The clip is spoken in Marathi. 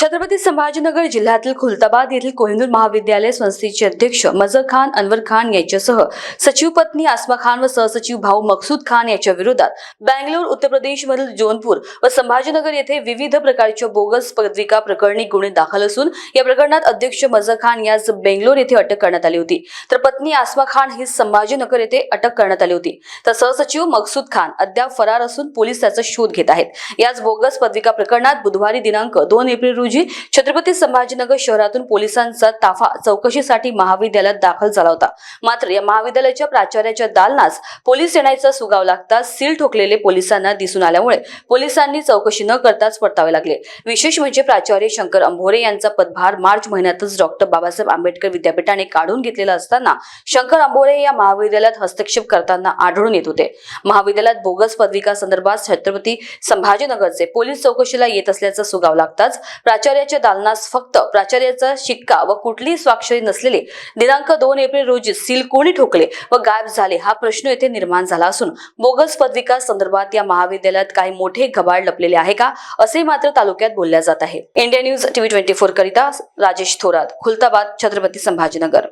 छत्रपती संभाजीनगर जिल्ह्यातील खुलताबाद येथील कोहिनूर महाविद्यालय संस्थेचे अध्यक्ष मजर खान अनवर खान यांच्यासह सचिव पत्नी आसमा खान व सहसचिव भाऊ मकसूद खान यांच्या विरोधात बँगलोर उत्तर प्रदेशमधील जोनपूर व संभाजीनगर येथे विविध प्रकारच्या बोगस पत्रिका प्रकरणी गुन्हे दाखल असून या प्रकरणात अध्यक्ष मजर खान यास बेंगलोर येथे अटक करण्यात आली होती. तर पत्नी आसमा खान ही संभाजीनगर येथे अटक करण्यात आली होती. तर सहसचिव मकसूद खान अद्याप फरार असून पोलीस त्याचा शोध घेत आहेत. याच बोगस पत्रिका प्रकरणात बुधवारी दिनांक दोन एप्रिल रोजी रोजी छत्रपती संभाजीनगर शहरातून पोलिसांचा ताफा चौकशीसाठी महाविद्यालयात दाखल झाला होता. मात्र या महाविद्यालयाच्या प्राचार्याच्या दालनास पोलीस येण्याचा सुगाव लागता सील ठोकलेले पोलिसांना दिसून आल्यामुळे पोलिसांनी चौकशी न करताच परतावे लागले. विशेष म्हणजे प्राचार्य शंकर अंभोरे यांचा पदभार मार्च महिन्यातच डॉक्टर बाबासाहेब आंबेडकर विद्यापीठाने काढून घेतलेला असताना शंकर अंभोरे या महाविद्यालयात हस्तक्षेप करताना आढळून येत होते. महाविद्यालयात बोगस पदविका संदर्भात छत्रपती संभाजीनगरचे पोलीस चौकशीला येत असल्याचा सुगाव लागताच प्राचार्याच्या दालनास फक्त प्राचार्याचा शिक्का व कुठलीही स्वाक्षरी नसलेले दिनांक दोन एप्रिल रोजी सील कोणी ठोकले व गायब झाले हा प्रश्न येथे निर्माण झाला असून बोगस पदविका संदर्भात या महाविद्यालयात काही मोठे घबाड लपलेले आहे का असे मात्र तालुक्यात बोलल्या जात आहे. India news TV twenty four करिता राजेश थोरात खुलताबाद छत्रपती संभाजीनगर.